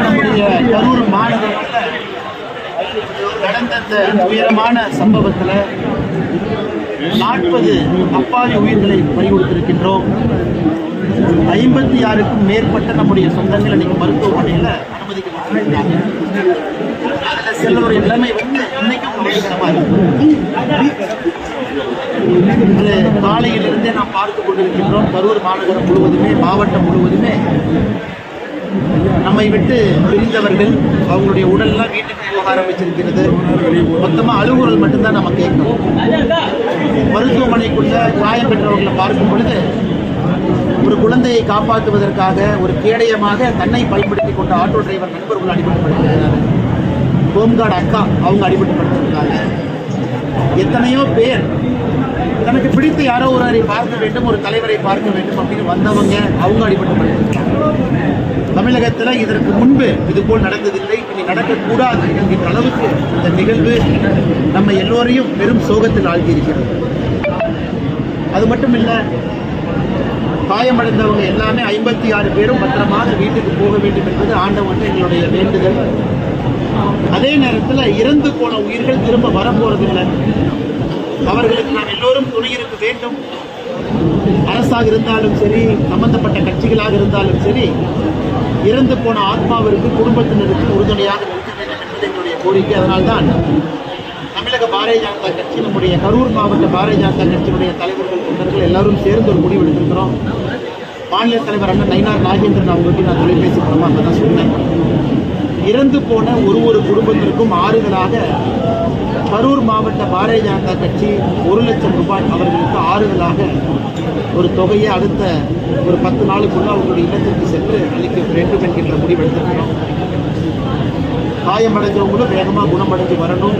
நம்முடைய கரூர் மாநகரத்தில் நடந்த இந்த உயரமான சம்பவத்தில் நாற்பது அப்பாவி உயிர்களை பறிகொடுத்திருக்கின்றோம். ஐம்பத்தி ஆறுக்கும் மேற்பட்ட நம்முடைய சொந்தங்கள் இன்னைக்கு மருத்துவமனையில் அனுமதிக்கப்பட்டிருக்கிறாங்க. அதில் சிலருடைய நிலைமை வந்து இன்னைக்கும் கவலைக்கிடமா இருக்கு. காலையிலிருந்தே நாம் பார்த்து கொண்டிருக்கின்றோம். கரூர் மாநகரம் முழுவதுமே மாவட்டம் முழுவதுமே நம்மை விட்டு பிரிந்தவர்கள் அவங்களுடைய உடல்லாம் வீட்டுக்கு போக ஆரம்பிச்சிருக்கிறது. மொத்தமாக அழுகுறல் மட்டும்தான் நம்ம கேட்கணும். மருத்துவமனைக்குள்ள காயம் பெற்றவர்களை பார்க்கும் பொழுது ஒரு குழந்தையை காப்பாற்றுவதற்காக ஒரு கேடயமாக தன்னை பயன்படுத்தி கொண்ட ஆட்டோ டிரைவர் நண்பர்கள் அடிபட்டுப்படுத்திருக்கிறார் ஹோம்கார்டு அக்கா அவங்க அடிபட்டுப்படுத்திருக்காங்க. எத்தனையோ பேர் தனக்கு பிடித்த யாரோ ஒருவரை பார்க்க வேண்டும் ஒரு தலைவரை பார்க்க வேண்டும் அப்படின்னு வந்தவங்க அவங்க அடிபட்டுப்படுத்திருக்காங்க. தமிழகத்தில் இதற்கு முன்பு இதுபோல் நடந்ததில்லை. இனி நடக்கக்கூடாது என்கின்ற அளவுக்கு இந்த நிகழ்வு நம்ம எல்லோரையும் பெரும் சோகத்தில் ஆழ்த்தியிருக்கிறது. அது மட்டும் இல்லை காயமடைந்தவங்க எல்லாமே ஐம்பத்தி ஆறு பேரும் பத்திரமாக வீட்டுக்கு போக வேண்டும் என்பது ஆண்டவன் எங்களுடைய வேண்டுதல். அதே நேரத்தில் இறந்து போன உயிர்கள் திரும்ப வரப்போறதில்லை. அவர்களுக்கு நாம் எல்லோரும் துணை இருக்க வேண்டும். அரசாக இருந்தாலும் சரி சம்பந்தப்பட்ட கட்சிகளாக இருந்தாலும் சரி இறந்து போன ஆத்மாவிற்கு குடும்பத்தினருக்கு உறுதுணையாக நிறுத்த வேண்டும் என்பது எங்களுடைய கோரிக்கை. அதனால்தான் தமிழக பாரதிய ஜனதா கட்சி நம்முடைய கரூர் மாவட்ட பாரதிய ஜனதா கட்சியினுடைய தலைவர்கள் தொண்டர்கள் எல்லாரும் சேர்ந்து ஒரு முடிவு எடுத்திருக்கிறோம். மாநில தலைவர் அண்ணன் நயினார் நாகேந்திரன் அவங்ககிட்ட நான் தொலைபேசி மூலமாக தான் சொன்னேன். இறந்து போன ஒரு ஒரு குடும்பத்திற்கும் ஆறுதலாக கரூர் மாவட்ட பாரதிய ஜனதா கட்சி ஒரு லட்சம் ரூபாய் அவர்களுக்கு ஆறுதலாக ஒரு தொகையை அடுத்த ஒரு பத்து நாளுக்குள்ள அவர்களுடைய இல்லத்திற்கு சென்று அளிக்க வேண்டும் என்கின்ற முடிவெடுத்திருக்கிறோம் காயமடைஞ்சவங்களும் வேகமாக குணமடைஞ்சு வரணும்.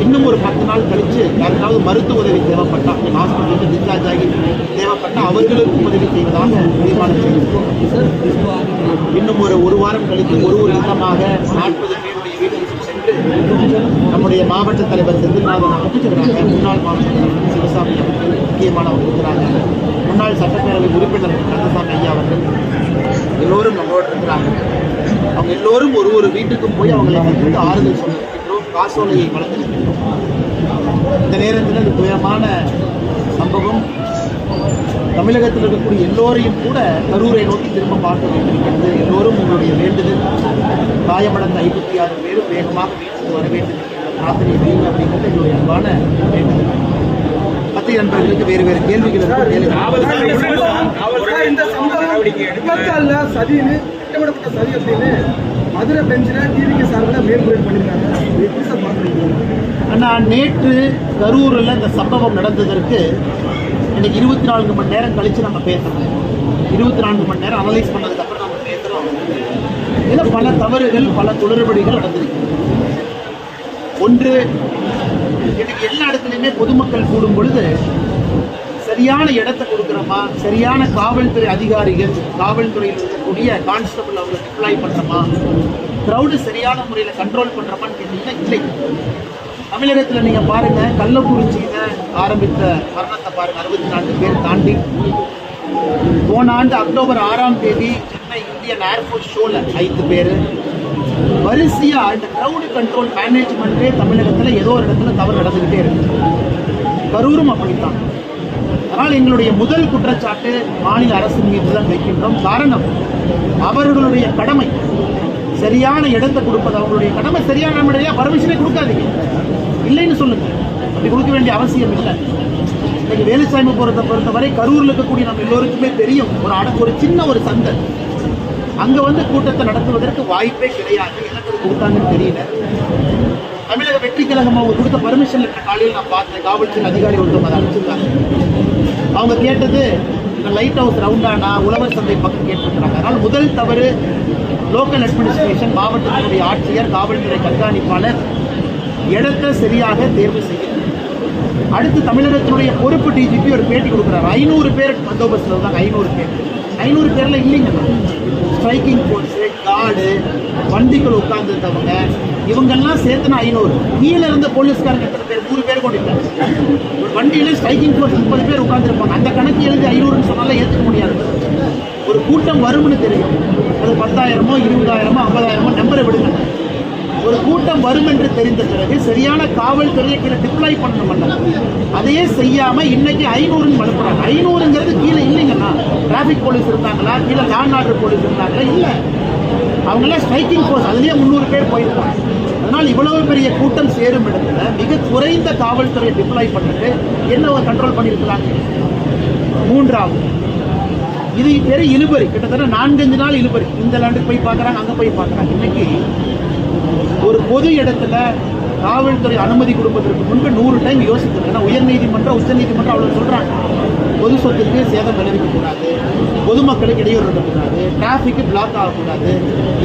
இன்னும் ஒரு பத்து நாள் கழித்து யாருக்காவது மருத்துவ உதவி தேவைப்பட்டா ஹாஸ்பிட்டலுக்கு டிஸ்சார்ஜ் ஆகி தேவைப்பட்டால் அவர்களுக்கும் உதவி செய்வதாக தீர்மானம் செய்திருக்கோம் இன்னும் ஒரு ஒரு வாரம் கழித்து ஒரு ஒரு இல்லமாக நாற்பது நம்முடைய மாவட்ட தலைவர் செந்தில்நாதன் அவங்க இருக்கிறாங்க முன்னாள் மாவட்ட தலைவர் சிவசாமி அவர்கள் முக்கியமானவங்க இருக்கிறாங்க. முன்னாள் சட்டப்பேரவை உறுப்பினர் கந்தசாமி ஐயா அவர்கள் எல்லோரும் நம்மளோட இருக்கிறாங்க. அவங்க எல்லோரும் ஒரு ஒரு வீட்டுக்கும் போய் அவங்களை வந்து ஆறுதல் சொல்லிருக்கின்றோம் காசோலையை வழங்கியிருக்கின்றோம். இந்த நேரத்தில் இந்த துயரமான சம்பவம். தமிழகத்தில் இருக்கக்கூடிய எல்லோரையும் கூட கரூரை நோக்கி திரும்ப பார்க்க வேண்டியிருக்கிறது எல்லோரும் உங்களுடைய வேண்டுதல் காயமடைந்த ஐம்பத்தி ஆறு பேரும் வேகமாக வீட்டுக்கு வர வேண்டும் பிரார்த்தனை வைங்க அப்படிங்கிறது எங்களுடைய அன்பான வேண்டுதல் பத்திரிகை நண்பர்களுக்கு வேறு வேறு கேள்விகள் இருக்கும் சதின்னு திட்டமிடப்பட்ட சதி அப்படின்னு மதுரை பெஞ்சில் டிவிக்கு சார்பில் மேல்முறையீடு பண்ணியிருக்காங்க. எப்படி சார் பார்க்குறீங்க? அண்ணா நேற்று கரூரில் இந்த சம்பவம் நடந்ததற்கு இன்னைக்கு இருபத்தி நான்கு மணி நேரம் கழித்து நம்ம பேசுறோம். இருபத்தி நான்கு மணி நேரம் அனலைஸ் பண்ணதுக்கப்புறம் நம்ம பேசுகிறோம் இதில் பல தவறுகள் பல குளறுபடிகள் நடந்திருக்கு. ஒன்று எனக்கு எல்லா இடத்துலையுமே பொதுமக்கள் கூடும் பொழுது சரியான இடத்தை கொடுக்குறோமா? சரியான காவல்துறை அதிகாரிகள் காவல்துறையில் இருக்கக்கூடிய கான்ஸ்டபிள் அவங்களை டிப்ளாய் பண்ணுறோமா க்ரௌடு சரியான முறையில் கண்ட்ரோல் பண்ணுறோமான்னு கேட்டிங்கன்னா இல்லை. தமிழகத்தில் நீங்கள் பாருங்கள் கள்ளக்குறிச்சியில் ஆரம்பித்த மரணத்தை பாருங்கள் அறுபத்தி நான்கு பேர் தாண்டி. போன ஆண்டு அக்டோபர் ஆறாம் தேதி சென்னை இந்தியன் ஏர்ஃபோர்ஸ் ஷோவில் ஐந்து பேர். வரிசையா இந்த க்ரௌடு கண்ட்ரோல் மேனேஜ்மெண்ட்டே தமிழகத்தில் ஏதோ ஒரு இடத்துல தவறு நடந்துக்கிட்டே இருக்கு. கரூரும் அப்படித்தான். அதனால் எங்களுடைய முதல் குற்றச்சாட்டு மாநில அரசு மீது தான் வைக்கின்றோம். காரணம் அவர்களுடைய கடமை. சரியான இடத்தை கொடுப்பது. அவங்களுடைய கடமை சரியான நம்முடைய பர்மிஷனே கொடுக்காதீங்க. இல்லைன்னு சொல்லுங்க. அப்படி கொடுக்க வேண்டிய அவசியம் இல்லை. இன்னைக்கு வேலுசாமி பொறுத்த பொறுத்தவரை கரூரில் இருக்கக்கூடிய நம்ம எல்லோருக்குமே தெரியும். ஒரு அட ஒரு சின்ன ஒரு சந்தை. அங்கே வந்து கூட்டத்தை நடத்துவதற்கு வாய்ப்பே கிடையாது. எனக்கு கொடுத்தாங்கன்னு தெரியல. தமிழக வெற்றி கழகம் அவங்க கொடுத்த பர்மிஷன் இருக்கிற காலையில் நான் பார்த்தேன். காவல்துறை அதிகாரி ஒருத்தவங்க அதை அனுப்பிச்சிருக்காங்க. அவங்க கேட்டது இந்த லைட் ஹவுஸ் ரவுண்டானா உழவர் சந்தை பக்கம் கேட்டிருக்கிறாங்க. அதனால் முதல் தவறு லோக்கல் அட்மினிஸ்ட்ரேஷன் மாவட்டத்தினுடைய ஆட்சியர் காவல்துறை கண்காணிப்பாளர் இடத்தை சரியாக தேர்வு செய்யணும் அடுத்து தமிழகத்தினுடைய பொறுப்பு டிஜிபி ஒரு பேட்டி கொடுக்குறாரு. ஐநூறு பேர் பந்தோபஸ்தில் இருந்தாங்க. ஐநூறு பேர். ஐநூறு பேரில் இல்லைங்க. ஸ்ட்ரைக்கிங் ஃபோர்ஸு கார்டு வண்டிகள் உட்கார்ந்துருந்தவங்க இவங்கெல்லாம் சேர்த்துனா ஐநூறு. கீழே இருந்த போலீஸ்காரங்க எத்தனை பேர்? நூறு பேர் கொண்டிருக்காங்க ஒரு வண்டியில ஸ்ட்ரைக்கிங் ஃபோர்ஸ் முப்பது பேர் உட்காந்துருப்பாங்க அந்த கணக்கு எழுதி ஐநூறுன்னு சொன்னால ஏற்றுக்க முடியாது. ஒரு கூட்டம் வரும்னு தெரியும். அது பத்தாயிரமோ இருபதாயிரமோ ஐம்பதாயிரமோ நம்பரை விடுங்க. ஒரு கூட்டம் வரும் என்று தெரிந்த பிறகு சரியான காவல்துறையை கீழே டிப்ளாய் பண்ணணும்ல அதையே செய்யாம இன்னைக்கு ஐநூறுன்னு அனுப்புறாங்க ஐநூறுங்கிறது கீழே இல்லைங்கண்ணா. டிராஃபிக் போலீஸ் இருந்தாங்களா கீழே லேண்ட் ஆர்டர் போலீஸ் இருந்தாங்களா இல்லை. அவங்களாம் ஸ்ட்ரைக்கிங் ஃபோர்ஸ் அதுலேயே முந்நூறு பேர் போயிருப்பாங்க அதனால் இவ்வளவு பெரிய கூட்டம் சேரும் இடத்துல மிக குறைந்த காவல்துறையை டிப்ளாய் பண்ணிட்டு என்ன கண்ட்ரோல் பண்ணியிருக்கிறாங்க? மூன்றாவது. இது பெரிய இழுபறி. கிட்டத்தட்ட நான்கஞ்சு நாள் இழுபறி. இந்த லேண்டுக்கு போய் பார்க்குறாங்க அங்கே போய் பார்க்குறாங்க. இன்னைக்கு ஒரு பொது இடத்துல காவல்துறை அனுமதி கொடுப்பதற்கு முன்பு நூறு டைம் யோசித்தது ஏன்னா உயர்நீதிமன்றம் உச்சநீதிமன்றம் அவ்வளோ சொல்கிறாங்க பொது சொத்துக்கு சேதம் விளைவிக்கக்கூடாது. பொதுமக்களுக்கு இடையூறு இருக்கக்கூடாது. டிராஃபிக்கு பிளாக் ஆகக்கூடாது.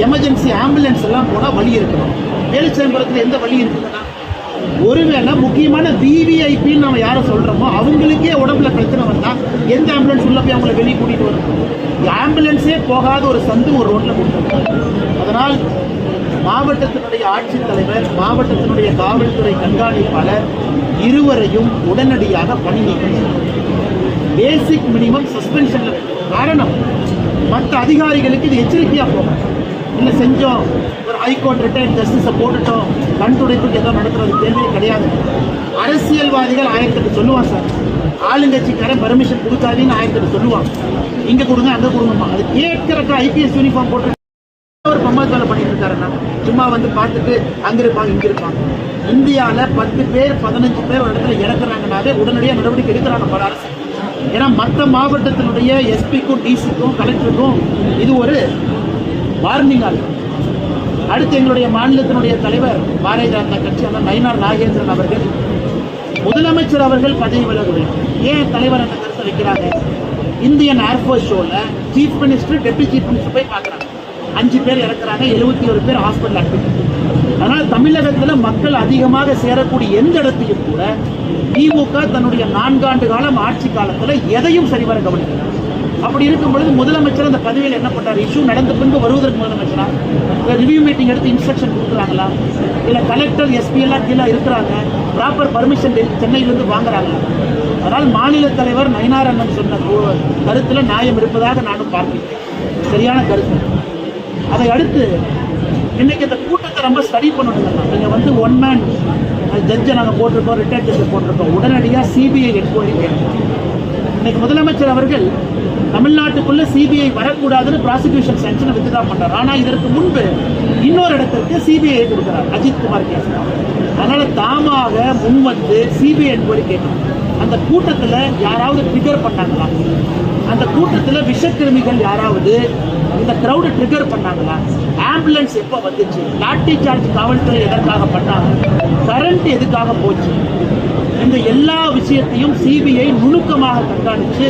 எமர்ஜென்சி ஆம்புலன்ஸ் எல்லாம் போனால் வழி இருக்கணும். வேலுச்சேம்பரத்தில் எந்த வழி இருக்குதுன்னா ஒருவேளை முக்கியமான விவிஐபின்னு நம்ம யாரை சொல்கிறோமோ அவங்களுக்கே உடம்புல பிரச்சனை வந்தால் எந்த ஆம்புலன்ஸ் உள்ள போய் அவங்கள வெளியே கூட்டிகிட்டு வரணும் ஆம்புலன்ஸே போகாத ஒரு சந்து ஒரு ரோட்டில் கொடுத்துருக்காங்க. அதனால் மாவட்டத்தினுடைய ஆட்சித்தலைவர் மாவட்டத்தினுடைய காவல்துறை கண்காணிப்பாளர் இருவரையும் உடனடியாக பணி நீக்கம் பேசிக் மினிமம் சஸ்பென்ஷன் காரணம் மற்ற அதிகாரிகளுக்கு இது எச்சரிக்கையாக போகும் இல்லை செஞ்சோம்? ஒரு ஹைகோர்ட் ரிட்டையர்ட் ஜஸ்டிஸை போட்டுட்டோம். கண் துடைப்புக்கு எதோ நடத்துறது தேவையே கிடையாது. அரசியல்வாதிகள் ஆயிரத்துக்கு சொல்லுவான் சார். ஆளுங்கட்சிக்காரன் பர்மிஷன் கொடுக்காதீங்கன்னு ஆயிரத்தி சொல்லுவாங்க. இங்க கொடுங்க அங்க கொடுங்கம்மா. அது கேட்கறக்க ஐபிஎஸ் யூனிஃபார்ம் போட்டு அவர் பம்மாத் பண்ணிட்டு இருக்காருன்னா சும்மா வந்து பார்த்துட்டு அங்க இருப்பாங்க இங்க இருப்பாங்க. இந்தியாவில் பத்து பேர் பதினஞ்சு பேர் ஒரு இடத்துல இறக்குறாங்கனாவே உடனடியாக நடவடிக்கை எடுக்கிறாங்க பல அரசு. ஏன்னா மற்ற மாவட்டத்தினுடைய எஸ்பிக்கும் டிசிக்கும் கலெக்டருக்கும் இது ஒரு வார்னிங் ஆகும் அடுத்து எங்களுடைய மாநிலத்தினுடைய தலைவர் பாரதிய ஜனதா கட்சி அந்த நயினார் நாகேந்திரன் அவர்கள் முதலமைச்சர் அவர்கள் பதவி விலக வேண்டும். ஏன் தலைவர் அந்த கருத்தை வைக்கிறாங்க? இந்தியன் ஏர்ஃபோர்ஸ் ஷோல chief minister deputy chief minister போய் பார்க்குறாங்க. அஞ்சு பேர் இறக்குறாங்க எழுபத்தி ஒரு பேர் ஹாஸ்பிட்டல் அட்மிட் அதனால் தமிழகத்தில் மக்கள் அதிகமாக சேரக்கூடிய எந்த இடத்தையும் கூட திமுக தன்னுடைய நான்காண்டு காலம் ஆட்சி காலத்தில் எதையும் சரிவர கவனிக்கிறார் அப்படி இருக்கும் பொழுது முதலமைச்சர் அந்த பதவியில் என்ன பண்றாரு இஷ்யூ நடந்த பின்பு வருவதற்கு முதலமைச்சரா? ரிவ்யூ மீட்டிங் எடுத்து இன்ஸ்ட்ரக்ஷன் கொடுக்குறாங்களா? இல்லை கலெக்டர் எஸ்பி எல்லாம் கீழே இருக்கிறாங்க. ப்ராப்பர் பர்மிஷன் சென்னையிலிருந்து வாங்குறாங்க அதனால் மாநில தலைவர் நயினார் அண்ணன் சொன்ன கருத்தில் நியாயம் இருப்பதாக நானும் பார்க்கிறேன். சரியான கருத்து. அதை அடுத்து இன்னைக்கு இந்த கூட்டத்தை ரொம்ப ஸ்டடி பண்ணணுங்க நீங்கள் வந்து ஒன் மேன் ஜட்ஜை நாங்கள் போட்டிருக்கோம் ரிட்டையர் ஜட்ஜை போட்டிருக்கோம். உடனடியாக சிபிஐ என்கொயரி கேட்கணும் இன்னைக்கு முதலமைச்சர் அவர்கள் தமிழ்நாட்டுக்குள்ள சிபிஐ வரக்கூடாதுன்னு ப்ராசிக்யூஷன் சென்ஷனை வித்ட்ரா பண்றாரு. ஆனா இதற்கு முன்பு இன்னொரு இடத்திற்கு சிபிஐ கொடுக்கிறார் அஜித் குமார் கேஸ். அதனால தாமாக முன்வந்து சிபிஐ என்கொயரி கேட்கணும். அந்த கூட்டத்தில் யாராவது ட்ரிகர் பண்ணாங்களா? அந்த கூட்டத்தில் விஷக்கிருமிகள் யாராவது இந்த கிரௌடு ட்ரிகர் பண்ணாங்களா? ஆம்புலன்ஸ் எப்போ வந்துச்சு? லாட்டி சார்ஜ் காவல்துறை எதற்காக பண்ணாங்க? கரண்ட் எதுக்காக போச்சு? இந்த எல்லா விஷயத்தையும் சிபிஐ நுணுக்கமாக கண்காணித்து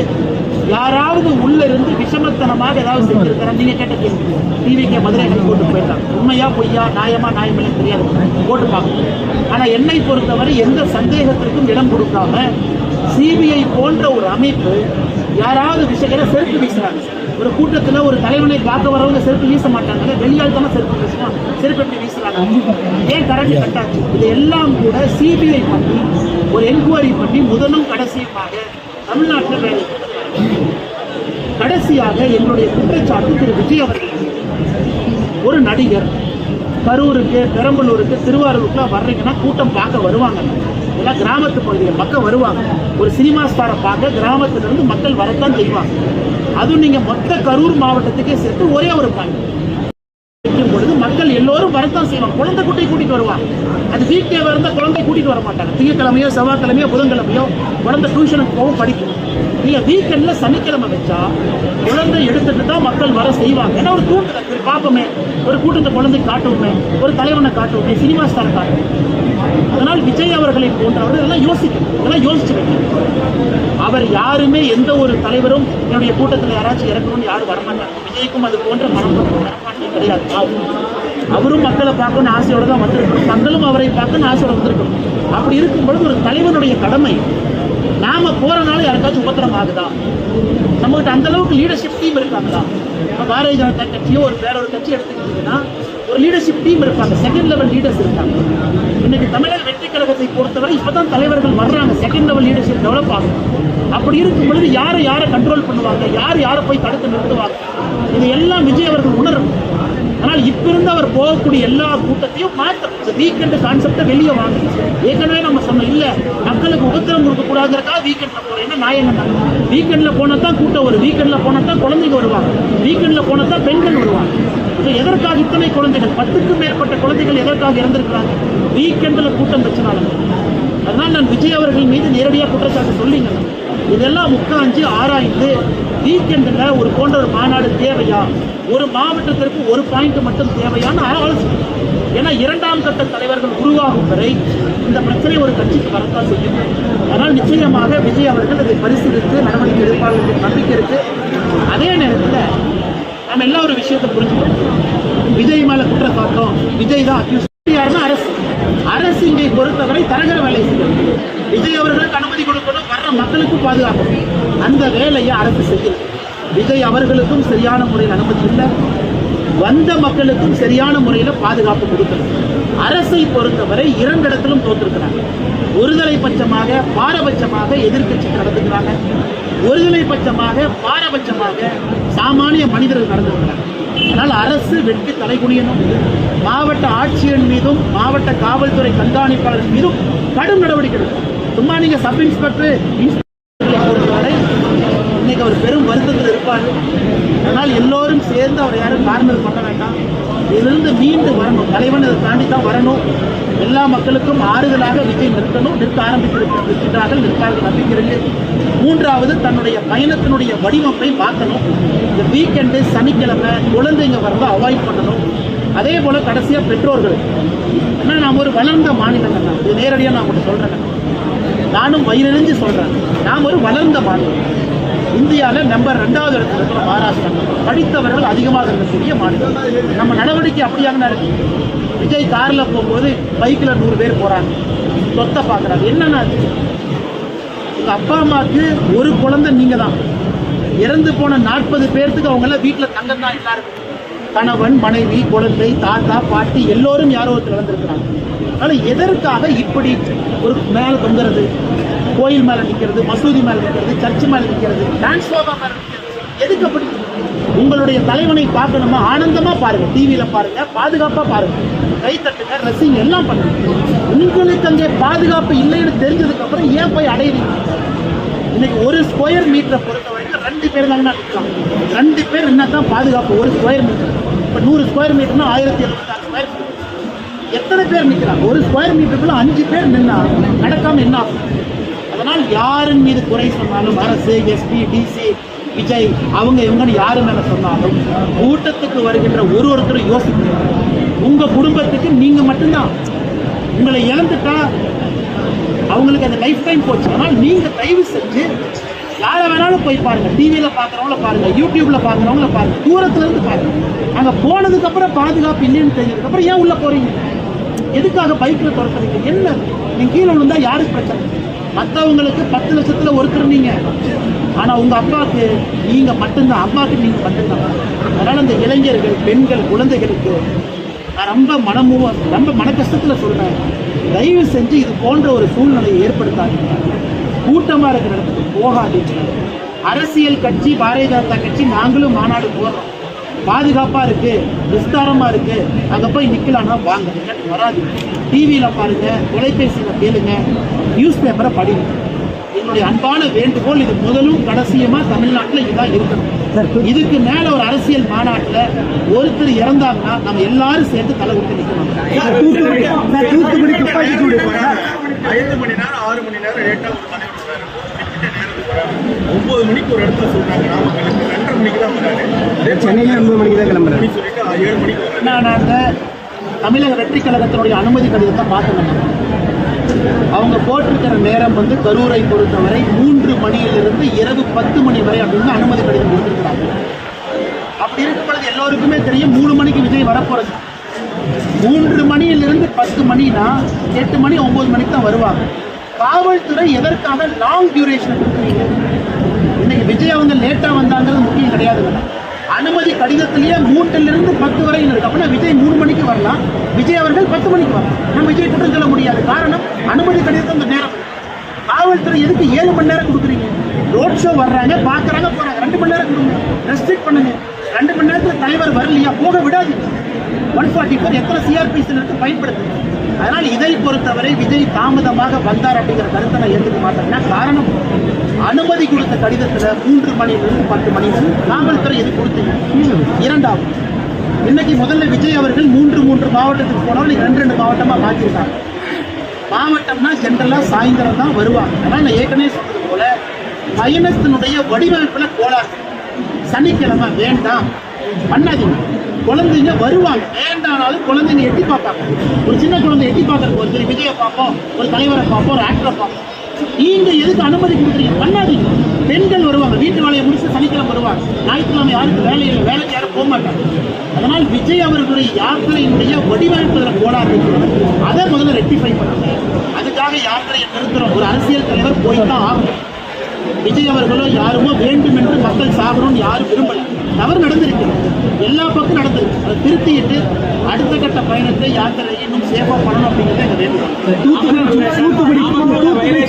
யாராவது உள்ள இருந்து விஷமத்தனமாக ஏதாவது செஞ்சிருக்கிறாங்க நீங்க கேட்ட கேள்வி. டிவிக்கு மதுரை போட்டு போயிட்டாங்க உண்மையா பொய்யா நியாயமா நியாயமில்லை தெரியாது. போட்டு பார்க்கணும். ஆனா என்னை பொறுத்தவரை எந்த சந்தேகத்திற்கும் இடம் கொடுக்காம சிபிஐ போன்ற ஒரு அமைப்பு யாராவது விஷயங்களை செருப்பு வீசுறாங்க. ஒரு கூட்டத்துல ஒரு தலைவனை பார்க்க வரவங்க செருப்பு வீச மாட்டாங்க வெளியால் தானே செருப்பு வீசுவாங்க செருப்பு எப்படி வீசுறாங்க? ஏன் கரண்ட் கட்டாச்சு? இது எல்லாம் கூட சிபிஐ பண்ணி ஒரு என்கொயரி பண்ணி முதலும் கடைசியுமாக தமிழ்நாட்டில் வேலை கடைசியாக என்னுடைய குற்றச்சாட்டு திரு விஜய் அவர்கள். ஒரு நடிகர் கரூருக்கு பெரம்பலூருக்கு திருவாரூருக்குலாம் வர்றீங்கன்னா கூட்டம் பார்க்க வருவாங்க. எல்லாம் கிராமத்து பகுதியில் மக்கள் வருவாங்க. ஒரு சினிமா ஸ்டாரை பார்க்க கிராமத்திலிருந்து மக்கள் வரத்தான் செய்வாங்க. அதுவும் நீங்கள் மொத்த கரூர் மாவட்டத்துக்கே சேர்த்து ஒரே ஒரு பாயிண்ட் வைக்கும் பொழுது மக்கள் எல்லோரும் வரத்தான் செய்வாங்க குழந்தை குட்டியை கூட்டிட்டு வருவாங்க அது வீட்டே இருந்தா குழந்தை கூட்டிட்டு வர மாட்டாங்க. திங்கக்கிழமையோ செவ்வாய்க்கிழமையோ புதன்கிழமையோ குழந்தை டியூஷனுக்கு போகும் படிக்கும். நீங்க வீக்கெண்ட்ல சனிக்கிழமை வச்சா குழந்தை எடுத்துட்டு தான் மக்கள் வர செய்வாங்க. ஏன்னா ஒரு தூண்டுதல் பார்ப்போமே ஒரு கூட்டத்தை குழந்தை காட்டுவோமே ஒரு தலைவனை காட்டுவோமே சினிமா ஸ்டார் காட்டுவோம் அதனால் விஜய் அவர்களை போன்றவர்கள் இதெல்லாம் யோசிக்கணும். இதெல்லாம் யோசிச்சு வைக்கணும். அவர் யாருமே எந்த ஒரு தலைவரும் என்னுடைய கூட்டத்தில் யாராச்சும் இறக்கணும்னு யாரும் வரமாட்டாங்க. விஜய்க்கும் அது போன்ற மனம் மனப்பான்மை கிடையாது. அவரும் மக்களை பார்க்கணும்னு ஆசையோட தான் வந்திருக்கணும் மக்களும் அவரை பார்க்கணும்னு ஆசையோட வந்திருக்கணும் அப்படி இருக்கும் பொழுது ஒரு தலைவனுடைய கடமை நாம போறனால யாருக்காச்சும் உபத்திரம் ஆகுதா? நம்மகிட்ட அந்த அளவுக்கு லீடர்ஷிப் டீம் இருக்காங்களா? இப்போ பாரதிய ஜனதா கட்சியோ ஒரு வேற ஒரு கட்சி எடுத்துக்கிட்டீங்கன்னா ஒரு லீடர்ஷிப் டீம் இருப்பாங்க. செகண்ட் லெவல் லீடர்ஸ் இருக்காங்க. இன்னைக்கு தமிழக வெற்றி கழகத்தை பொறுத்தவரை இப்பதான் தலைவர்கள் வர்றாங்க. செகண்ட் லெவல் லீடர்ஷிப் டெவலப் ஆகும் அப்படி இருக்கும் பொழுது யாரை யாரை கண்ட்ரோல் பண்ணுவாங்க? யார் யாரை போய் தடுத்து நிறுத்துவாங்க? இது எல்லாம் விஜய் அவர்கள் உணரும் ஆனால் இப்பிருந்து அவர் போகக்கூடிய எல்லா கூட்டத்தையும் மாற்றணும் வீக்கெண்டு கான்செப்டை வெளியே வாங்க. ஏற்கனவே நம்ம சொன்னோம் இல்லை மக்களுக்கு உபத்திரம் கொடுக்கக்கூடாதுங்கிறக்கா வீக்கெண்ட்ல நான் என்ன வீக்கெண்டில் போனால் தான் கூட்டம் வரும். வீக்கெண்டில் போனால் தான் குழந்தைங்க வருவாங்க. வீக்கெண்டில் போனால் தான் பெண்கள் வருவாங்க. இப்போ எதற்காக இத்தனை குழந்தைகள்? பத்துக்கும் மேற்பட்ட குழந்தைகள் எதற்காக இறந்திருக்கிறாங்க? வீக்கெண்டில் கூட்டம் வச்சனால அதனால் நான் விஜய் அவர்கள் மீது நேரடியாக குற்றச்சாட்டு சொல்லிங்க. இதெல்லாம் உட்காந்து ஆராய்ந்து வீக்கெண்டில் ஒரு போன்ற ஒரு மாநாடு தேவையா? ஒரு மாவட்டத்திற்கு ஒரு பாயிண்ட் மட்டும் தேவையான ஆலோசனை. ஏன்னா இரண்டாம் கட்ட தலைவர்கள் உருவாகும் வரை இந்த பிரச்சனை ஒரு கட்சிக்கு வரத்தான் செய்யும். அதனால் நிச்சயமாக விஜய் அவர்கள் இதை பரிசீலித்து நடவடிக்கை எடுப்பார்கள் நம்பிக்கை இருக்கு. அதே நேரத்தில் நம்ம எல்லா ஒரு விஷயத்தை புரிஞ்சுக்கணும். விஜய் மேல குற்றச்சாட்டம் விஜய் தான் accused. அரசு. அரசு இங்கே பொறுத்தவரை தரகர வேலை செய்யும். விஜய் அவர்களுக்கு அனுமதி கொடுக்கணும் வர்ற மக்களுக்கும் பாதுகாக்கணும். அந்த வேலையை அரசு செய்யல விஜய் அவர்களுக்கும் சரியான முறையில் அனுமதி இல்லை. வந்த மக்களுக்கும் சரியான முறையில் பாதுகாப்பு கொடுக்கணும். அரசை பொறுத்தவரை இரண்டு இடத்திலும் தோற்றிருக்கிறாங்க. ஒருதலை பட்சமாக பாரபட்சமாக எதிர்க்கட்சி நடந்துக்கிறாங்க ஒருதலை பட்சமாக பாரபட்சமாக சாமானிய மனிதர்கள் நடந்துக்கிறாங்க அதனால் அரசு வெற்றி தலைகுனியணும் மாவட்ட ஆட்சியர் மீதும் மாவட்ட காவல்துறை கண்காணிப்பாளர் மீதும் கடும் நடவடிக்கை எடுக்கும் சும்மா நீங்க சப் இன்ஸ்பெக்டர் அவர் பெரும் வருத்தத்தில் இருப்பார். அதனால் எல்லோரும் சேர்ந்து அவர் யாரும் காரணம் பண்ண வேண்டாம். இதிலிருந்து மீண்டு வரணும். தலைவன் இதை தாண்டி தான் வரணும். எல்லா மக்களுக்கும் ஆறுதலாக விஜய் நிறுத்தணும் நிற்க ஆரம்பித்திருக்கிறார்கள் நிற்கார்கள் நம்பிக்கை மூன்றாவது தன்னுடைய பயணத்தினுடைய வடிவமைப்பை மாற்றணும் இந்த வீக்கெண்டு சனிக்கிழமை குழந்தைங்க வரதை அவாய்ட் பண்ணணும். அதே போல கடைசியாக பெற்றோர்கள். ஏன்னா நாம் ஒரு வளர்ந்த மாநிலங்கள் தான். இது நேரடியாக நான் உங்களுக்கு சொல்கிறேன் நானும் வயிறெறிஞ்சு சொல்கிறேன் நாம் ஒரு வளர்ந்த மாநிலம். இந்தியாவில் நம்பர் ரெண்டாவது இடத்துல இருக்கிற மகாராஷ்டிரா. படித்தவர்கள் அதிகமாக இருக்கக்கூடிய மாநிலம். நம்ம நடவடிக்கை அப்படியாக நடக்கு விஜய் காரில் போகும்போது பைக்கில் நூறு பேர் போகிறாங்க சொத்தை பார்க்குறாங்க. என்னென்ன உங்கள் அப்பா அம்மாவுக்கு ஒரு குழந்தை நீங்க தான் இறந்து போன நாற்பது பேர்த்துக்கு அவங்கள வீட்டில் தங்கம் தான் எல்லாருக்கும். கணவன் மனைவி குழந்தை தாத்தா பாட்டி எல்லோரும் யாரோ ஒருத்தர் இறந்துருக்கிறாங்க. அதனால் எதற்காக இப்படி ஒரு மேலே தொங்குறது? கோயில் மேலே நிற்கிறது மசூதி மேலே நிற்கிறது சர்ச்சு மேலே நிற்கிறது டான்ஸ் டிரான்ஸ்ஃபார்மா மேலே நிற்கிறது எதுக்கு அப்படி? உங்களுடைய தலைவனை பார்க்கணுமா ஆனந்தமா பாருங்க. டிவியில பாருங்க பாதுகாப்பா பாருங்க. கை தட்டுங்க ரசிங்க எல்லாம் பண்ணுங்க. உங்களுக்கு அங்கே பாதுகாப்பு இல்லைன்னு தெரிஞ்சதுக்கு அப்புறம் ஏன் போய் அடையிறீங்க? இன்னைக்கு ஒரு ஸ்கொயர் மீட்டரை பொறுத்த வரைக்கும் ரெண்டு பேர் தாங்க நிற்கலாம் ரெண்டு பேர் என்ன தான் பாதுகாப்பு? ஒரு ஸ்கொயர் மீட்டர் இப்போ நூறு ஸ்கொயர் மீட்டர்னா ஆயிரத்தி எழுபத்தாறு ஸ்கொயர் மீட்டர் எத்தனை பேர் நிற்கிறாங்க ஒரு ஸ்கொயர் மீட்டருக்குள்ள அஞ்சு பேர் நின்னா நடக்காம என்ன ஆகும்? அதனால் யாரின் மீது குறை சொன்னாலும் அரசு எஸ்பி டிசி விஜய் அவங்க இவங்கன்னு யாரு மேல சொன்னாலும் கூட்டத்துக்கு வருகின்ற ஒரு ஒருத்தரும் யோசிக்கணும் உங்க குடும்பத்துக்கு நீங்க மட்டும்தான். உங்களை இழந்துட்டா அவங்களுக்கு அந்த லைஃப் டைம் போச்சு. ஆனால் நீங்க தயவு செஞ்சு யாரை வேணாலும் போய் பாருங்க. டிவியில பாக்குறவங்கள பாருங்க. யூடியூப்ல பாக்குறவங்கள பாருங்க. தூரத்துல இருந்து பாருங்க. அங்க போனதுக்கு அப்புறம் பாதுகாப்பு இல்லைன்னு தெரிஞ்சதுக்கு அப்புறம் ஏன் உள்ள போறீங்க? எதுக்காக பைக்கில் துரத்துறீங்க? என்ன? நீங்க கீழே விழுந்தா யாருக்கு பிரச்சனை? மற்றவங்களுக்கு பத்து லட்சத்தில் ஒருத்தர் நீங்கள் ஆனால் உங்கள் அப்பாவுக்கு நீங்கள் மட்டும்தான் அம்மாவுக்கு நீங்கள் மட்டும்தான். அதனால் அந்த இளைஞர்கள் பெண்கள் குழந்தைகளுக்கு நான் ரொம்ப மனமு ரொம்ப மன சொல்கிறேன் தயவு செஞ்சு இது போன்ற ஒரு சூழ்நிலையை ஏற்படுத்தாதீங்க. கூட்டமாக இருக்கிற இடத்துக்கு போகாதீங்க. அரசியல் கட்சி பாரதிய ஜனதா கட்சி நாங்களும் மாநாடு போகிறோம் பாதுகாப்பா இருக்கு விஸ்தாரமா இருக்கு. அங்க போய் நிக்கலாம்னா வாங்க. வராது. டிவியில பாருங்க தொலைபேசியில கேளுங்க நியூஸ் பேப்பரை படிங்க. என்னுடைய அன்பான வேண்டுகோள் இது முதலும் கடைசியுமா தமிழ்நாட்டுல இதுதான் இருக்கணும். இதுக்கு மேல ஒரு அரசியல் மாநாட்டுல ஒருத்தர் இறந்தாங்கன்னா நம்ம எல்லாரும் சேர்ந்து தலை துப்பாக்கி சூடு. ஐந்து மணி நேரம் ஆறு மணி நேரம் லேட்டா ஒரு தலைவர் வராரு குறிப்பிட்ட நேரத்துக்கு வராரு ஒன்பது மணிக்கு ஒரு இடத்துல சொல்றாங்க. ரெண்டரை மணிக்கு தான் சென்னையில ஒன்பது மணிக்கு தான் கிளம்புறாரு. சொல்லிட்டு ஏழு மணிக்கு நாங்க தமிழக வெற்றி கழகத்தினுடைய அனுமதி கடிதத்தை பார்த்தோம் அவங்க போட்டிருக்கிற நேரம் வந்து கரூரை பொறுத்தவரை மூன்று மணியிலிருந்து இரவு பத்து மணி வரை அப்படின்னு அனுமதி கடிதம் கொடுத்திருக்கிறாங்க. அப்படி இருக்கும் பொழுது எல்லோருக்குமே தெரியும் மூணு மணிக்கு விஜய் வரப்போறது. மூன்று மணியிலிருந்து பத்து மணினா எட்டு மணி ஒன்பது மணிக்கு தான் வருவாங்க. காவல்துறை எதற்காக லாங் டியூரேஷன் கொடுக்குறீங்க? லேட்டாக வந்தாங்கிறது முக்கியம் கிடையாதுங்க அனுமதி கடிதத்திலேயே மூட்டிலிருந்து பத்து வரையில் இருக்கு. அப்படின்னா விஜய் மூணு மணிக்கு வரலாம். விஜய் அவர்கள் பத்து மணிக்கு வரலாம். நம்ம விஜய் குற்றம் சொல்ல முடியாது. காரணம் அனுமதி கடிதத்தை அந்த நேரம். காவல்துறை எதுக்கு ஏழு மணி நேரம் கொடுக்குறீங்க? ரோட் ஷோ வர்றாங்க பார்க்குறாங்க போகிறாங்க ரெண்டு மணி நேரம் கொடுங்க. ரெஸ்ட்ரிக்ட் பண்ணுங்க. ரெண்டு மணி நேரத்தில் தலைவர் வரலையா? போக விடாது ஒன் ஃபார்ட்டி ஃபோர் எத்தனை சிஆர்பிசியில் இருக்கு? பயன்படுத்துங்க. அதனால் இதை பொறுத்தவரை விஜய் தாமதமாக வந்தார் அப்படிங்கிற கருத்தை நான் ஏற்றுக்க மாட்டேன்னா காரணம்? அனுமதி கொடுத்த கடிதத்தில் மூன்று மணிலிருந்து பத்து மணி வரை காவல்துறை எது கொடுத்தீங்க இரண்டாவது இன்னைக்கு முதல்ல விஜய் அவர்கள் மூன்று மூன்று மாவட்டத்துக்கு போனோம் ரெண்டு ரெண்டு மாவட்டமாக மாற்றிருக்காங்க மாவட்டம்னா ஜென்ரலாக சாயந்தரம் தான் வருவாங்க. ஆனால் நான் ஏற்கனவே சொன்னது போல பயணத்தினுடைய வடிவமைப்பில் கோளாறு. சனிக்கிழமை வேண்டாம். பண்ணாதீங்க. குழந்தைங்க வருவாங்க. வேண்டானாலும் குழந்தைங்க எட்டி பார்ப்பாங்க. ஒரு சின்ன குழந்தை எட்டி பார்க்கறதுக்கு ஒரு பெரிய விஜயை பார்ப்போம் ஒரு தலைவரை பார்ப்போம் ஒரு ஆக்டரை பார்ப்போம். நீங்க எதுக்கு அனுமதி கொடுக்குறீங்க? பண்ணாதீங்க. பெண்கள் வருவாங்க. வீட்டு வேலையை முடிச்சு சனிக்கிழமை வருவாங்க. ஞாயிற்றுக்கிழமை யாருக்கு வேலை இல்லை வேலைக்கு யாரும் போக மாட்டாங்க அதனால் விஜய் அவர்களுடைய யாத்திரையினுடைய வடிவமைப்பதில் கோளாறு அதை முதல்ல ரெக்டிஃபை பண்ணுங்க. அதுக்காக யாத்திரையை நிறுத்துறோம் ஒரு அரசியல் தலைவர் போய் தான் ஆகும் விஜய் அவர்களோ யாருமோ வேண்டும் என்று மக்கள் சாகணும்னு யாரும் விரும்பல. தவறு நடந்திருக்கிறது. எல்லா பக்கம் நடந்திருக்கு. அதை திருத்திட்டு அடுத்த கட்ட பயணத்தை யாத்திரையை இன்னும் சேஃபா பண்ணணும் அப்படிங்கிறது எங்க வேண்டுகோள். தூத்துக்குடி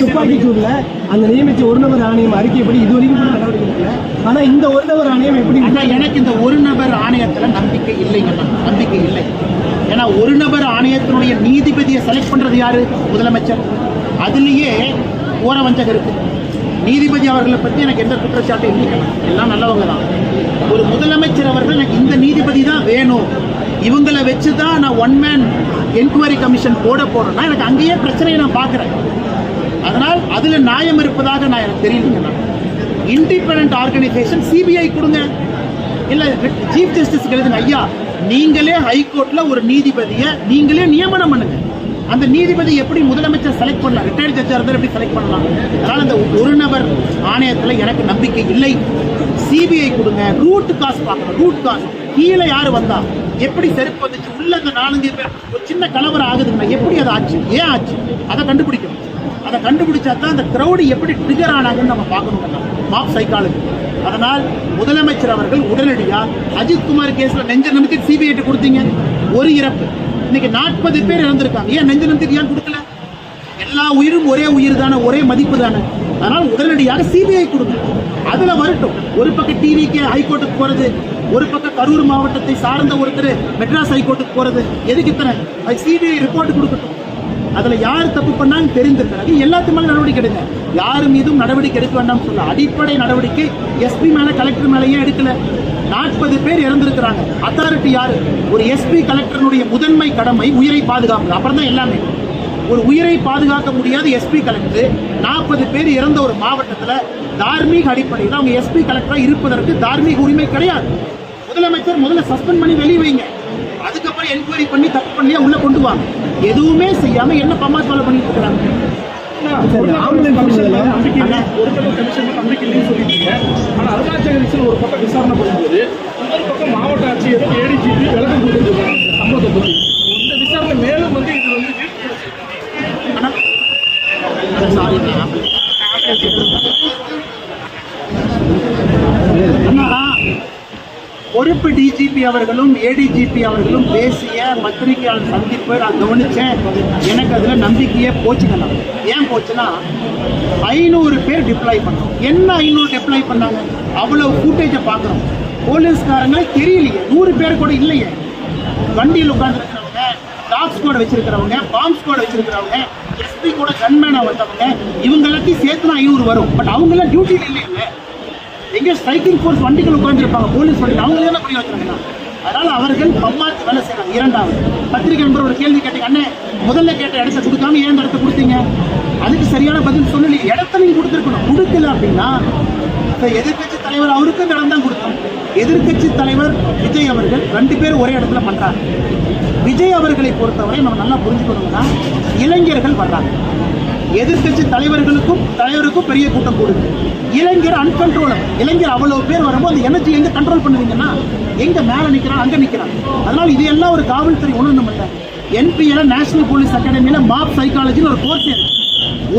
துப்பாக்கிச்சூர்ல அந்த நியமிச்ச ஒரு நபர் ஆணையம் அறிக்கைப்படி இது வரைக்கும் நடவடிக்கை ஆனா இந்த ஒரு நபர் ஆணையம் எப்படி எனக்கு இந்த ஒரு நபர் ஆணையத்துல நம்பிக்கை இல்லைங்க நம்பிக்கை இல்லை. ஏன்னா ஒரு நபர் ஆணையத்தினுடைய நீதிபதியை செலக்ட் பண்றது யாரு? முதலமைச்சர். அதுலயே ஓர வஞ்சகம் இருக்கு. நீதிபதி அவர்களை பற்றி எனக்கு எந்த குற்றச்சாட்டும் இல்லை. எல்லாம் நல்லவங்க தான் ஒரு முதலமைச்சர் அவர்கள் எனக்கு இந்த நீதிபதி தான் வேணும். இவங்களை வச்சு தான் நான் ஒன் மேன் என்கொயரி கமிஷன் போட போகிறேன்னா எனக்கு அங்கேயே பிரச்சனையை நான் பார்க்குறேன். அதனால் அதில் நியாயம் இருப்பதாக நான் எனக்கு தெரியலங்க இண்டிபெண்ட் ஆர்கனைசேஷன் சிபிஐ கொடுங்க. இல்லை சீஃப் ஜஸ்டிஸ் எழுதுங்க ஐயா நீங்களே ஹைகோர்ட்டில் ஒரு நீதிபதியை நீங்களே நியமனம் பண்ணுங்கள் அந்த நீதிபதி எப்படி முதலமைச்சர் செலக்ட் பண்ணலாம்? ரிட்டையர்ட் ஜட்ஜாக இருந்தால் எப்படி செலக்ட் பண்ணலாம்? அதனால் அந்த ஒரு நபர் ஆணையத்தில் எனக்கு நம்பிக்கை இல்லை. சிபிஐ கொடுங்க. ரூட் காசு பார்க்கணும். ரூட் காசு கீழே யார் வந்தா? எப்படி செருப்பு வந்துச்சு? உள்ள அந்த நாலஞ்சு பேர். ஒரு சின்ன கலவரம் ஆகுதுன்னா எப்படி அது ஆச்சு? ஏன் ஆச்சு? அதை கண்டுபிடிக்கணும். அதை கண்டுபிடிச்சா தான் அந்த க்ரௌடு எப்படி ட்ரிகர் ஆனாங்கன்னு நம்ம பார்க்கணும். மாப் சைக்காலஜி அதனால் முதலமைச்சர் அவர்கள் உடனடியாக அஜித்குமார் கேஸில் நெஞ்ச நிமித்தி சிபிஐட்டு கொடுத்தீங்க. ஒரு இறப்பு. இன்னைக்கு நாற்பது பேர் இறந்திருக்காங்க. ஏன் நெஞ்ச நம்பிக்கை ஏன் கொடுக்கல? எல்லா உயிரும் ஒரே உயிர் தானே ஒரே மதிப்பு தானே அதனால் உடனடியாக சிபிஐ கொடுங்க. அதுல வரட்டும். ஒரு பக்கம் டிவிக்கு ஹைகோர்ட்டுக்கு போறது ஒரு பக்கம் கரூர் மாவட்டத்தை சார்ந்த ஒருத்தர் மெட்ராஸ் ஹைகோர்ட்டுக்கு போறது. எதுக்கு இத்தனை? அது சிபிஐ ரிப்போர்ட் கொடுக்கட்டும். அதில் யார் தப்பு பண்ணாங்க தெரிந்திருக்கிறாங்க எல்லாத்து மேலே நடவடிக்கை எடுங்க. யார் மீதும் நடவடிக்கை எடுக்க வேண்டாம்னு சொல்ல அடிப்படை நடவடிக்கை எஸ்பி மேலே கலெக்டர் மேலேயே எடுக்கலை எடுக்கல. நாற்பது பேர் இறந்திருக்கிறாங்க. அத்தாரிட்டி யாரு? ஒரு எஸ்பி கலெக்டருடைய முதன்மை கடமை உயிரை பாதுகாப்பு. அப்புறம் தான் எல்லாமே. ஒரு உயிரை பாதுகாக்க முடியாத எஸ்பி கலெக்டர் நாற்பது பேர் இறந்த ஒரு மாவட்டத்தில் தார்மீக அடிப்படையில் அவங்க எஸ்பி கலெக்டராக இருப்பதற்கு தார்மீக உரிமை கிடையாது. முதலமைச்சர் முதல்ல சஸ்பெண்ட் பண்ணி வெளியே வைங்க. அதுக்கப்புறம் என்கொயரி பண்ணி தப்பு பண்ணியா உள்ள கொண்டு வாங்க. எதுவுமே செய்யாம என்ன பம்மா பம்மாத்வால பண்ணிட்டு இருக்கிறாங்க ஒரு பக்கம் விசாரணை பண்ணும்போது இன்னொரு பக்கம் மாவட்ட ஆட்சியரும் ஏடிஜிபி விளக்கம் கொடுத்துருக்காங்க இந்த சம்பவத்தை பத்தி. இந்த விசாரணை மேலும் வந்து இது வந்து சாரி அண்ணா, பொறுப்பு டிஜிபி அவர்களும் ஏடிஜிபி அவர்களும் பேசிய பத்திரிகையாளர் சந்திப்பை நான் கவனித்தேன் எனக்கு அதில் நம்பிக்கையே போச்சுக்கலாம் ஏன் போச்சுன்னா ஐநூறு பேர் டிப்ளாய் பண்ணோம். என்ன ஐநூறு டிப்ளாய் பண்ணாங்க? அவ்வளோ ஃபூட்டேஜை பார்க்குறோம் போலீஸ்காரங்களே தெரியலையே. நூறு பேர் கூட இல்லையே. வண்டியில் உட்காந்துருக்கிறவங்க டாக் ஸ்குவாட் வச்சிருக்கிறவங்க பாம்ப் ஸ்குவாட் வச்சிருக்கிறவங்க எஸ்பி கூட கன்மேனாக வந்தவங்க இவங்க எல்லாத்தையும் சேர்த்துனா ஐநூறு வரும். பட் அவங்களாம் டியூட்டியில் இல்லைங்க எங்க ஸ்ட்ரைக்கிங் ஃபோர்ஸ் வண்டிகள் உட்காந்துருப்பாங்க போலீஸ் வண்டிகள் அவங்களே என்ன பண்ணி வச்சாங்கன்னா அதனால அவர்கள் பம்மாத்து வேலை செய்யறாங்க இரண்டாவது. பத்திரிகை நண்பர் ஒரு கேள்வி கேட்டீங்க அண்ணே முதல்ல கேட்ட இடத்த கொடுக்காம ஏன் இந்த இடத்த கொடுத்தீங்க? அதுக்கு சரியான பதில் சொல்லலையே இடத்த நீங்க கொடுத்துருக்கணும். கொடுக்கல அப்படின்னா இப்போ எதிர்க்கட்சி தலைவர் அவருக்கு இந்த இடம் தான் கொடுத்தோம். எதிர்க்கட்சி தலைவர் விஜய் அவர்கள் ரெண்டு பேரும் ஒரே இடத்துல பண்றாங்க. விஜய் அவர்களை பொறுத்தவரை நம்ம நல்லா புரிஞ்சுக்கணும்னா இளைஞர்கள் வர்றாங்க. எதிர்கட்சி தலைவர்களுக்கும் தலைவருக்கும் பெரிய கூட்டம் கூடுது. இளைஞர் அன்கண்ட்ரோலர் இளைஞர் அவ்வளவு பேர் வரும்போது அந்த எனர்ஜி எங்க கண்ட்ரோல் பண்ணுவீங்கன்னா எங்க மேல நிக்கிறான் அங்க நிக்கிறான். அதனால இது எல்லாம் ஒரு காவல்துறை ஒன்றும் இல்லை என்பிஎல நேஷனல் போலீஸ் அகாடமியில மாப் சைக்காலஜின்னு ஒரு கோர்ஸ் இருக்கு.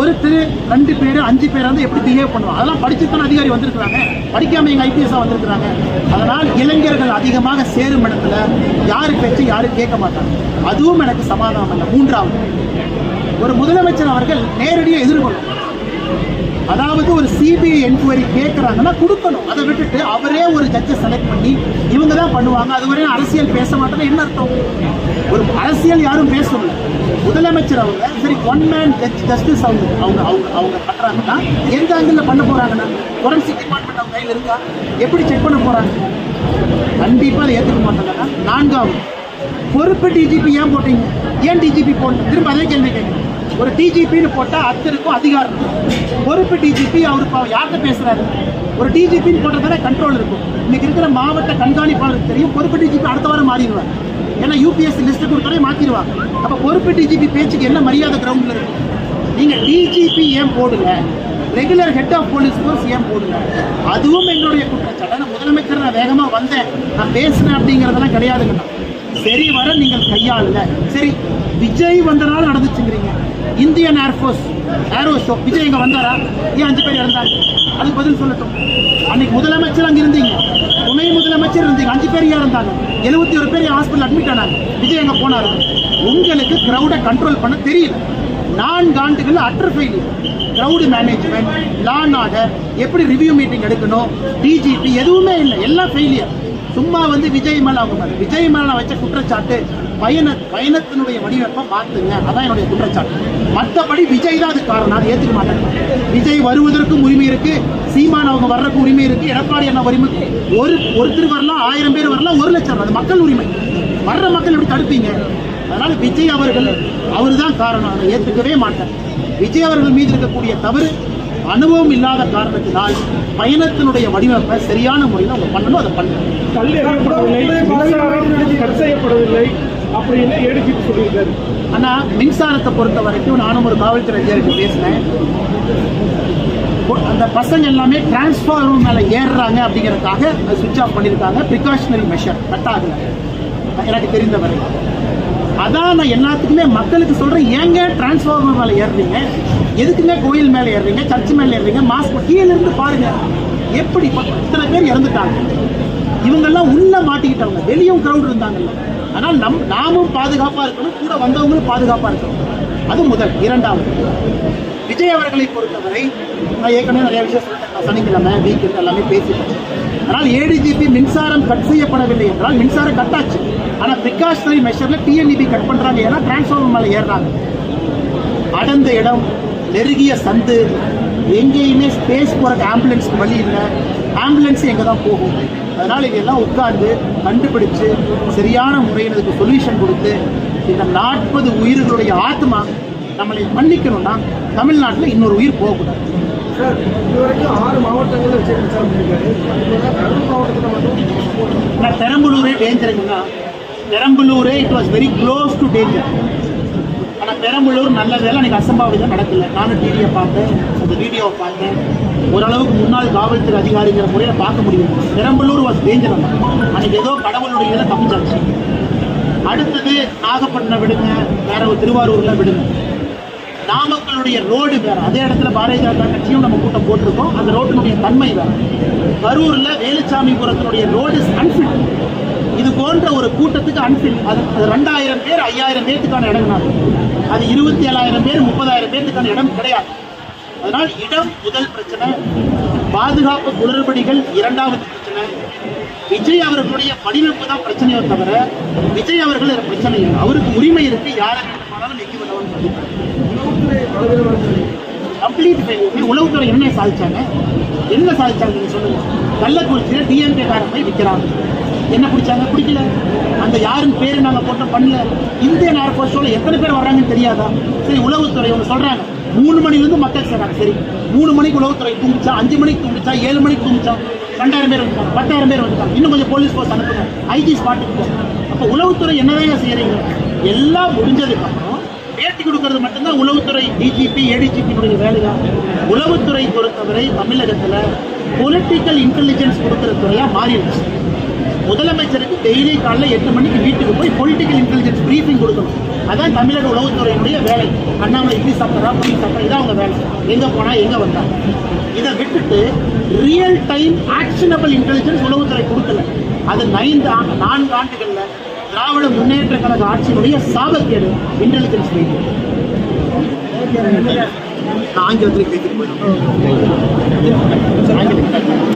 ஒருத்தர் ரெண்டு பேர் அஞ்சு பேர் வந்து எப்படி பிஹேவ் பண்ணுவாங்க? அதெல்லாம் படிச்சுத்தான அதிகாரி வந்திருக்கிறாங்க. படிக்காம எங்க ஐபிஎஸ்ஸாக வந்திருக்கிறாங்க. அதனால் இளைஞர்கள் அதிகமாக சேரும் இடத்துல யாரு பேச்சு யாரும் கேட்க மாட்டாங்க. அதுவும் எனக்கு சமாதானம் இல்லை மூன்றாவது ஒரு முதலமைச்சர் அவர்கள் நேரடியாக எதிர்கொள்ளும் அதாவது ஒரு சிபிஐ என்கொயரி கேட்குறாங்கன்னா கொடுக்கணும். அதை விட்டுட்டு அவரே ஒரு ஜட்ஜை செலக்ட் பண்ணி இவங்க தான் பண்ணுவாங்க. அதுவரையும் அரசியல் பேச மாட்டேன்னு என்ன அர்த்தம்? ஒரு அரசியல் யாரும் பேசணும் முதலமைச்சர் அவங்க சரி ஒன் மேன் ஜட்ஜ் ஜஸ்டிஸ் அவங்க அவங்க அவங்க அவங்க பண்ணுறாங்கன்னா எந்த ஆங்கிளில் பண்ண போகிறாங்கன்னா ஃபொரன்சிக் டிபார்ட்மெண்ட் அவங்க கையில் இருக்கா? எப்படி செக் பண்ண போகிறாங்க கண்டிப்பாக அதை ஏற்றுக்க மாட்டாங்கன்னா நான்காவது பொறுப்பு டிஜிபி ஏன் போட்டீங்க? ஏன் டிஜிபி போடணும் திரும்ப அதே கேள்வி கேட்குறேன். ஒரு டிஜிபின்னு போட்டால் அத்தருக்கும் அதிகாரம் இருக்கும். பொறுப்பு டிஜிபி அவர் இப்போ யார்கிட்ட பேசுறாரு? ஒரு டிஜிபின்னு போட்டதானே கண்ட்ரோல் இருக்கும். இன்னைக்கு இருக்கிற மாவட்ட கண்காணிப்பாளருக்கு தெரியும் பொறுப்பு டிஜிபி அடுத்த வாரம் மாறிடுவார். ஏன்னா யூபிஎஸ்சி லிஸ்ட் கொடுத்தாலே மாற்றிடுவாங்க அப்போ பொறுப்பு டிஜிபி பேச்சுக்கு என்ன மரியாதை கிரவுண்டில் இருக்கும் நீங்கள் டிஜிபி ஏன் போடுங்க regular head of police force ஏன் போடுங்க அதுவும் எங்களுடைய குற்றச்சாட்டு. முதலமைச்சர் நான் வேகமாக வந்தேன். நான் பேசினேன் அப்படிங்கிறதெல்லாம் கிடையாதுங்கண்ணா. சரி வர நீங்கள் கையாளுங்க. சரி விஜய் வந்தனால நடந்துச்சுங்கிறீங்க. Indian air force aero show Vijay இங்கே வந்தாரா? ஏன் அஞ்சு பேர் இறந்தாரு? அதுக்கு பதில் சொல்லட்டும். அன்னைக்கு முதலமைச்சர் அங்கே இருந்தீங்க. துணை முதலமைச்சர் இருந்தீங்க. அஞ்சு பேர் இறந்தாங்க இருந்தாங்க? எழுபத்தி ஒரு பேர் ஹாஸ்பிட்டல் அட்மிட் ஆனாங்க? விஜய் அங்கே போனாரு? உங்களுக்கு கிரௌடை கண்ட்ரோல் பண்ண தெரியல. நான்கு ஆண்டுகள் utter failure crowd management law and order எப்படி ரிவ்யூ மீட்டிங் எடுக்கணும்? டிஜிபி எதுவுமே இல்லை. எல்லாம் ஃபெயிலியர் சும்மா வந்து விஜய் மேலே அவங்க விஜய் மேலே வச்ச குற்றச்சாட்டு பயண பயணத்தினுடைய வடிவமைப்பை மாத்துங்க. அதான் என்னுடைய குற்றச்சாட்டு. மற்றபடி விஜய் தான் அது காரணம். அதை ஏற்றுக்க மாட்டேன். விஜய் வருவதற்கும் உரிமை இருக்கு. சீமான் அவங்க வர்றதுக்கு உரிமை இருக்கு. எடப்பாடி என்ன உரிமை ஒரு ஒருத்தர் வரலாம் ஆயிரம் பேர் வரலாம் ஒரு லட்சம் அது மக்கள் உரிமை. வர்ற மக்கள் எப்படி தடுப்பீங்க? அதனால விஜய் அவர்கள் அவர் தான் காரணம். அதை ஏற்றுக்கவே மாட்டேன். விஜய் அவர்கள் மீது இருக்கக்கூடிய தவறு அனுபவம் இல்லாத காரணத்தினால் பயணத்தினுடைய வடிவமைப்பை சரியான முறையில் அவங்க பண்ணணும் அதை பண்ணணும். கல் செய்யப்படவில்லை. அப்படின்னு ஏடிஜிபி சொல்லியிருக்காரு. ஆனால் மின்சாரத்தை பொறுத்த வரைக்கும் நானும் ஒரு காவல்துறை அதிகாரிக்கு பேசினேன். அந்த பசங்க எல்லாமே டிரான்ஸ்ஃபார்மர் மேலே ஏறுறாங்க அப்படிங்கிறதுக்காக சுவிட்ச் ஆஃப் பண்ணியிருக்காங்க. ப்ரிகாஷனரி மெஷர் கட் ஆகல எனக்கு தெரிந்தவரை அதான் நான் எல்லாத்துக்குமே மக்களுக்கு சொல்கிறேன் ஏங்க டிரான்ஸ்ஃபார்மர் மேலே ஏறுறீங்க? எதுக்குங்க கோயில் மேலே ஏறுறீங்க? சர்ச் மேலே ஏறுறீங்க? மாஸ்க் கீழே இருந்து பாருங்கள் எப்படி இத்தனை பேர் இறந்துட்டாங்க? இவங்கெல்லாம் உள்ளே மாட்டிக்கிட்டவங்க. வெளியும் க்ரௌண்ட் இருந்தாங்கல்ல. ஆனால் நம் நாமும் பாதுகாப்பா இருக்கணும் கூட வந்தவங்களும் பாதுகாப்பா இருக்கணும். அது முதல் இரண்டாவது. விஜய் அவர்களை பொறுத்தவரை நான் ஏற்கனவே நிறைய விஷயம் சொல்லிட்டேன். சனிக்கிழமை வீக்கெண்ட் எல்லாமே பேசிட்டேன். ஆனால் ஏடிஜிபி மின்சாரம் கட் செய்யப்படவில்லை என்றால் மின்சாரம் கட் ஆச்சு. ஆனால் ப்ரிகாஷனரி மெஷரில் டிஎன்இபி கட் பண்ணுறாங்க ஏன்னா டிரான்ஸ்ஃபார்மர் மேலே ஏறுறாங்க. அடர்ந்த இடம் நெருங்கிய சந்து எங்கேயுமே ஸ்பேஸ் போகிறக்கு ஆம்புலன்ஸ்க்கு வழி இல்லை. ஆம்புலன்ஸ் எங்கே தான் போகும். அதனால் இதெல்லாம் உட்கார்ந்து கண்டுபிடிச்சு சரியான முறையில் இதுக்கு சொல்யூஷன் கொடுத்து இந்த நாற்பது உயிர்களுடைய ஆத்மா நம்மளை மன்னிக்கணும்னா தமிழ்நாட்டில் இன்னொரு உயிர் போகக்கூடாது. நான் பெரம்பலூரே டேஞ்சருங்கன்னா பெரம்பலூரே it was very close to danger ஆனால் பெரம்பலூர் நல்ல வேலை அன்றைக்கி அசம்பாவிதம் நடக்கல. நானும் டிவியை பார்த்தேன் அந்த வீடியோவை பார்த்தேன். ஓரளவுக்கு முன்னாள் காவல்துறை அதிகாரிங்கிற முறையில் பார்க்க முடியும். பெரம்பலூர் வாஸ் டேஞ்சர் அன்றைக்கி ஏதோ கடவுளுடைய இதில் தப்பிச்சாச்சு. அடுத்தது நாகப்பட்டினம் விடுங்க வேற ஒரு திருவாரூர்ல விடுங்க. நாமக்கலுடைய ரோடு வேற. அதே இடத்துல பாரதிய ஜனதா கட்சியும் நம்ம கூட்டம் போட்டிருக்கோம். அந்த ரோட்டினுடைய தன்மை வேற. கரூர்ல வேலுச்சாமிபுரத்தினுடைய ரோடு அன்ஃபிட் இது போன்ற ஒரு கூட்டத்துக்கு அன்ஃபிட் அது அது ரெண்டாயிரம் பேர் ஐயாயிரம் பேர்த்துக்கான இடம் அது இருபத்தி ஏழாயிரம் பேர் முப்பதாயிரம் பேர்த்துக்கான இடம் கிடையாது. அதனால் இடம் முதல் பிரச்சனை பாதுகாப்பு குளறுபடிகள் இரண்டாவது பிரச்சனை. விஜய் அவர்களுடைய வடிவமைப்பு தான் பிரச்சனையோ தவிர விஜய் அவர்கள் பிரச்சனை இல்லை. அவருக்கு உரிமை இருக்கு யாரை வேண்டுமானாலும் நெக்கி விடவும் கம்ப்ளீட் ஃபெயிலியர் உளவுத்துறை என்ன சாதிச்சாங்க? என்ன சாதிச்சாங்கன்னு சொல்லுங்க. கள்ளக்குறிச்சியில் டிஎம்கே காரன் போய் விற்கிறாங்க என்ன பிடிச்சாங்க? பிடிக்கல. அந்த யாருன்னு பேர் நாங்கள் போட்டோம் பண்ணல. இந்தியன் ஏர்போர்ட்ஸோட எத்தனை பேர் வர்றாங்கன்னு தெரியாதா? சரி உளவுத்துறை ஒன்று சொல்கிறாங்க மூணு மணிலேருந்து மக்கள் சேர்றாங்க சரி மூணு மணிக்கு உளவுத்துறை தூங்குச்சா? அஞ்சு மணிக்கு தூங்குச்சா? ஏழு மணிக்கு தூங்குச்சா? ரெண்டாயிரம் பேர் வந்துட்டாங்க. பத்தாயிரம் பேர் வந்துட்டாங்க. இன்னும் கொஞ்சம் போலீஸ் ஃபோர்ஸ் அனுப்புங்க. ஐஜி ஸ்பாட்டுக்கு போங்க. அப்போ உளவுத்துறை என்னதான் செய்கிறீங்க எல்லாம் முடிஞ்சதுக்கப்புறம் பேட்டி கொடுக்கறது மட்டும்தான் உளவுத்துறை டிஜிபி ஏடிஜிபியினுடைய வேலைதான் உளவுத்துறை பொறுத்தவரை தமிழகத்தில் பொலிட்டிக்கல் இன்டெலிஜென்ஸ் கொடுக்குற துறையாக மாறிடுச்சு. முதலமைச்சருக்கு டெய்லி காலையில் எட்டு மணிக்கு வீட்டுக்கு போய் பொலிட்டிக்கல் இன்டெலிஜென்ஸ் ப்ரீஃபிங் கொடுக்கணும். அதான் தமிழக உளவுத்துறையினுடைய வேலை. அண்ணாமலை இட்லி சாப்பிட்றா புளி சாப்பிட்றா இதான் அவங்க வேலை. எங்கே போனால் எங்கே வந்தா? இதை விட்டுட்டு ரியல் டைம் ஆக்ஷனபிள் இன்டெலிஜென்ஸ் உளவுத்துறை கொடுக்கல. அது ஐந்து ஆண்டு நான்கு ஆண்டுகளில் திராவிட முன்னேற்ற கழக ஆட்சியினுடைய சாபக்கேடு இன்டெலிஜென்ஸ் ஆங்கிலத்தில் பேசிட்டு போயிடும்